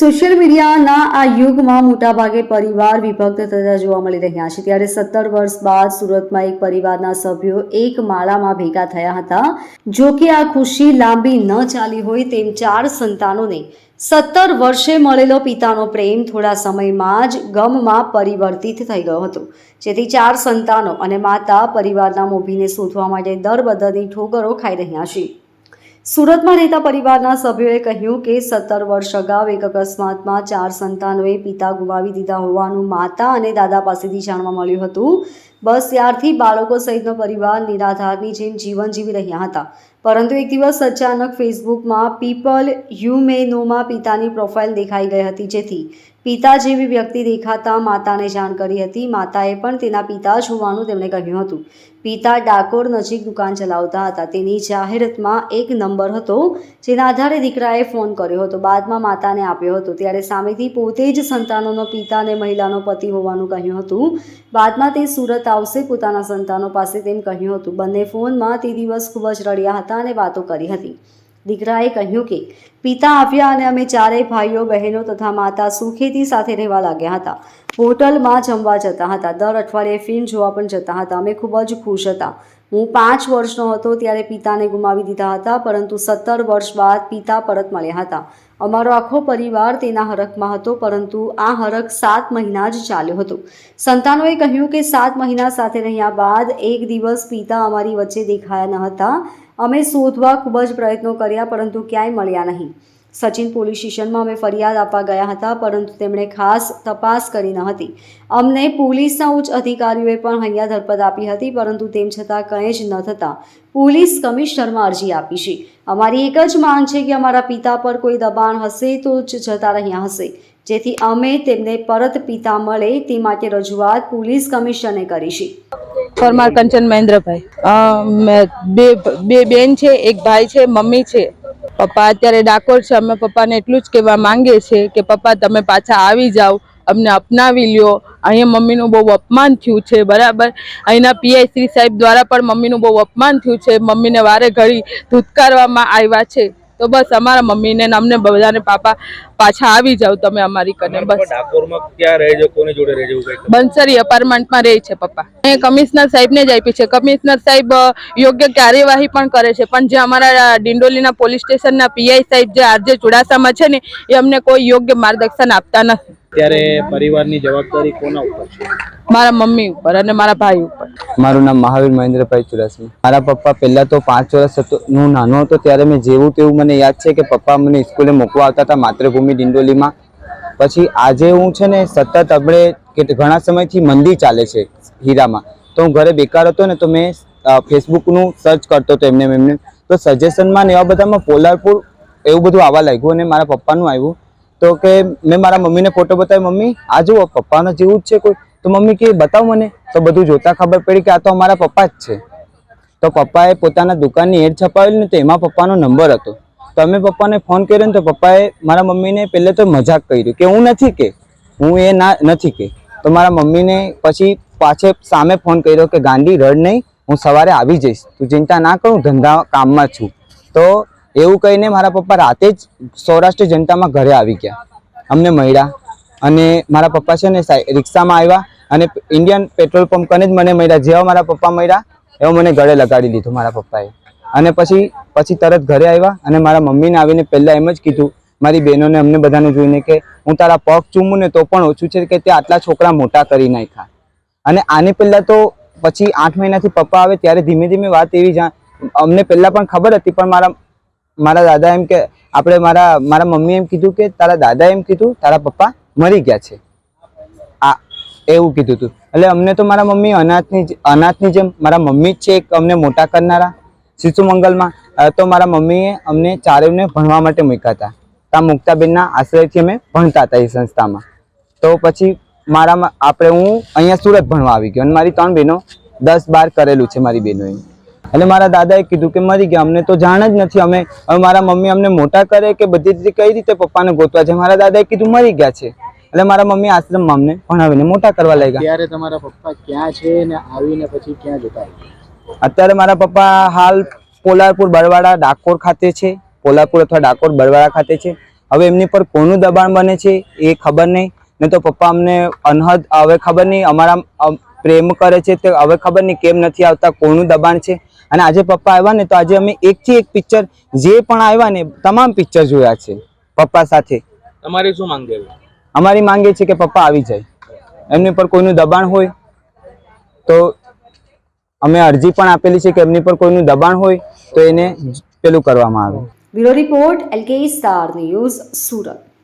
Social મીડિયાના આ યુગમાં મોટાભાગે પરિવાર વિભક્ત થતા જોવા મળી રહ્યા છે. ત્યારે સત્તર વર્ષ બાદ સુરતમાં એક પરિવારના સભ્યો એક માળામાં ભેગા થયા હતા. જો કે આ ખુશી લાંબી ન ચાલી હોય તેમ ચાર સંતાનોને સત્તર વર્ષે મળેલો પિતાનો પ્રેમ થોડા સમયમાં જ ગમમાં પરિવર્તિત થઈ ગયો હતો. જેથી ચાર સંતાનો અને માતા પરિવારના મોભીને શોધવા માટે દર બદરની ઠોકરો ખાઈ રહ્યા છે. સુરતમાં રહેતા પરિવારના સભ્યોએ કહ્યું કે સત્તર વર્ષ અગાઉ એક અકસ્માતમાં ચાર સંતાનોએ પિતા ગુમાવી દીધા હોવાનું માતા અને દાદા પાસેથી જાણવા મળ્યું હતું. બસ ત્યારથી બાળકો સહિતનો પરિવાર નિરાધારની જેમ જીવન જીવી રહ્યા હતા. પરંતુ એક દિવસ અચાનક ફેસબુકમાં પીપલ યુ મે નોમાં પિતાની પ્રોફાઇલ દેખાઈ ગઈ હતી જેથી પિતા જેવી વ્યક્તિ દેખાતા માતાને જાણ કરી હતી. માતાએ પણ તેના પિતા જ હોવાનું તેમણે કહ્યું હતું. પિતા ડાકોર નજીક દુકાન ચલાવતા હતા. તેની જાહેરાતમાં એક નંબર હતો, જેના આધારે દીકરાએ ફોન કર્યો હતો. બાદમાં માતાને આપ્યો હતો. ત્યારે સામેથી પોતે જ સંતાનોનો પિતા અને મહિલાનો પતિ હોવાનું કહ્યું હતું. બાદમાં તે સુરત આવશે પોતાના સંતાનો પાસે તેમ કહ્યું હતું. બંને ફોનમાં તે દિવસ ખૂબ જ રડ્યા હતા અને વાતો કરી હતી. દીકરાએ કહ્યું કે, પિતા આવ્યા અને અમે ચારેય ભાઈઓ, બહેનો તથા માતા સુખેથી સાથે રહેવા લાગ્યા હતા. હોટલમાં જમવા જતા હતા. દર અઠવાડિયે ફિલ્મ જોવા પણ જતા હતા. અમે ખૂબ જ ખુશ હતા. હું પાંચ વર્ષનો હતો ત્યારે પિતાને ગુમાવી દીધા હતા, પરંતુ સત્તર વર્ષ બાદ પિતા પરત મળ્યા હતા. અમારો આખો પરિવાર તેના હરખમાં હતો, પરંતુ આ હરખ સાત મહિના જ ચાલ્યો હતો. સંતાનોએ કહ્યું કે, સાત મહિના સાથે રહ્યા બાદ એક દિવસ પિતા અમારી વચ્ચે દેખાયા ન હતા. અમે શોધવા ખૂબ જ પ્રયત્નો કર્યા, પરંતુ ક્યાંય મળ્યા નહીં. સચિન પોલીસ સ્ટેશનમાં અમે ફરિયાદ આપવા ગયા હતા, પરંતુ તેમણે ખાસ તપાસ કરી ન હતી. અમને પોલીસના ઉચ્ચ અધિકારીઓએ પણ હૈયા ધરપત આપી હતી, પરંતુ તેમ છતાં કંઈ જ ન થતાં પોલીસ કમિશનરમાં અરજી આપી છે. અમારી એક જ માંગ છે કે અમારા પિતા પર કોઈ દબાણ હશે તો જ જતા રહ્યા હશે. જેથી અમે તેમને પરત પિતા મળે તે માટે રજૂઆત પોલીસ કમિશને કરી છે. પરમાર કંચન મહેન્દ્રભાઈ. બે બે બેન છે, એક ભાઈ છે, મમ્મી છે. પપ્પા અત્યારે ડાકોર છે, અમે પપ્પાને એટલું જ કહેવા માંગીએ છીએ કે, પપ્પા, તમે પાછા આવી જાઓ, અમને અપનાવી લ્યો. અહીંયા મમ્મીનું બહુ અપમાન થયું છે, બરાબર? અહીંના પીઆઈ સાહેબ દ્વારા પણ મમ્મીનું બહુ અપમાન થયું છે, મમ્મીને વારે ઘડી ધૂતકારવામાં આવ્યા છે. તો બસ અમારા મમ્મીને ને અમને બધાને પાપા પાછા આવી જાવ તમે અમારી કને બસ. બંસરી અપાર્ટમેન્ટમાં રહે છે પપ્પા. એ કમિશનર સાહેબને જ આપી છે. કમિશનર સાહેબ યોગ્ય કાર્યવાહી પણ કરે છે. પણ જે અમારા ડિંડોલીના પોલીસ સ્ટેશનના પીઆઈ સાહેબ જે આરજે ચુડાસામાં છે ને એ અમને કોઈ યોગ્ય માર્ગદર્શન આપતા નથી. ત્યારે પરિવારની જવાબદારી કોના ઉપર છે? મારા મમ્મી ઉપર અને મારા ભાઈ ઉપર. મારું નામ મહાવીર મહેન્દ્રભાઈ ચુડાસમા. મારા પપ્પા પહેલા તો પાંચ વર્ષ હતો હું નાનો હતો ત્યારે મેં જેવું તેવું મને યાદ છે કે પપ્પા મને સ્કૂલે મૂકવા આવતા હતા માતૃભૂમિ ડિંડોલીમાં. પછી આજે હું છે ને સતત આપણે કે ઘણા સમયથી મંદી ચાલે છે હીરામાં. તો હું ઘરે બેકાર હતો ને તો મેં ફેસબુકનું સર્ચ કરતો હતો એમને એમને. તો સજેશનમાં ને એવા બધામાં પોલારપુર એવું બધું આવવા લાગ્યું અને મારા પપ્પાનું આવ્યું. તો કે મેં મારા મમ્મીને ફોટો બતાવ્યો, મમ્મી, આ જુઓ, પપ્પાના જેવું જ છે કોઈ. તો મમ્મી કે, બતાવ મને. તો બધું જોતા ખબર પડી કે આ તો અમારા પપ્પા જ છે. તો પપ્પાએ પોતાના દુકાનની એડ છપાવેલી ને તો એમાં પપ્પાનો નંબર હતો. તો અમે પપ્પાને ફોન કર્યો ને તો પપ્પાએ મારા મમ્મીને પહેલે તો મજાક કર્યું કે, હું નથી કે, હું એ ના, નથી કે. તો મારા મમ્મીને પછી પાછે સામે ફોન કર્યો કે, ગાંડી રડ નહીં, હું સવારે આવી જઈશ. તું ચિંતા ના કરું ધંધા કામમાં છું. તો એવું કહીને મારા પપ્પા રાતે જ સૌરાષ્ટ્ર જનતામાં ઘરે આવી ગયા. અમને મળ્યા અને મારા પપ્પા છે ને રિક્ષામાં આવ્યા અને ઇન્ડિયન પેટ્રોલ પંપ કને જ મને મળ્યા. જેવા મારા પપ્પા મળ્યા, એવો મને ગળે લગાડી દીધું મારા પપ્પાએ. અને પછી પછી તરત ઘરે આવ્યા અને મારા મમ્મીને આવીને પહેલાં એમ જ કીધું, મારી બહેનોને અમને બધાને જોઈને કે હું તારા પગ ચૂમું ને તો પણ ઓછું છે કે તે આટલા છોકરા મોટા કરી નાખ્યા. અને આની પહેલાં તો પછી આઠ મહિનાથી પપ્પા આવે ત્યારે ધીમે ધીમે વાત એવી જા અમને પહેલાં પણ ખબર હતી, પણ મારા મારા દાદા એમ કે, આપણે મારા મારા મમ્મી એમ કીધું કે, તારા દાદા એમ કીધું, તારા પપ્પા મરી ગયા છે. આ, એવું કીધું હતું એટલે અમને તો મારા મમ્મી અનાથની અનાથની જેમ, મારા મમ્મી જ છે એક અમને મોટા કરનારા. શિશુ મંગલમાં તો મારા મમ્મીએ અમને ચારેયને ભણવા માટે મૂક્યા હતા. ત્યાં મુક્તાબેનના આશ્રયથી અમે ભણતા હતા એ સંસ્થામાં. તો પછી મારામાં, આપણે હું અહીંયા સુરત ભણવા આવી ગયો અને મારી ત્રણ બહેનો દસ બાર કરેલું છે મારી બહેનોએ. એટલે મારા દાદાએ કીધું કે મરી ગયા. અમને તો જાણ જ નથી. અમે હવે મારા મમ્મી અમને મોટા કરે કે બધી રીતે કઈ રીતે પપ્પાને ગોતવા છે? મારા દાદાએ કીધું મરી ગયા છે. એટલે મારા મમ્મી આશ્રમમાં અમને ભણાવીને મોટા કરવા લાગ્યા. ત્યારે તમારા પપ્પા ક્યાં છે ને આવીને પછી ક્યાં જતા અત્યારે મારા પપ્પા હાલ પોલારપુર બરવાડા ડાકોર ખાતે છે. પોલારપુર અથવા ડાકોર બરવાડા ખાતે છે. હવે એમની પર કોનું દબાણ બને છે એ ખબર નહીં. ને તો પપ્પા અમને અનહદ હવે ખબર નહીં અમારા પ્રેમ કરે છે તે હવે ખબર નહીં કેમ નથી આવતા કોનું દબાણ છે. અને આજે પપ્પા આવ્યા ને તો આજે અમે એકથી એક પિક્ચર જે પણ આવ્યા ને તમામ પિક્ચર જોયા છે પપ્પા સાથે. તમારી શું માંગે અમારી માંગે છે કે પપ્પા આવી જાય. એમની પર કોઈનું દબાણ હોય તો અમે અરજી પણ આપેલી છે કે એમની પર કોઈનું દબાણ હોય તો એને પેલું કરવામાં આવે. Bureau report L K star news Surat.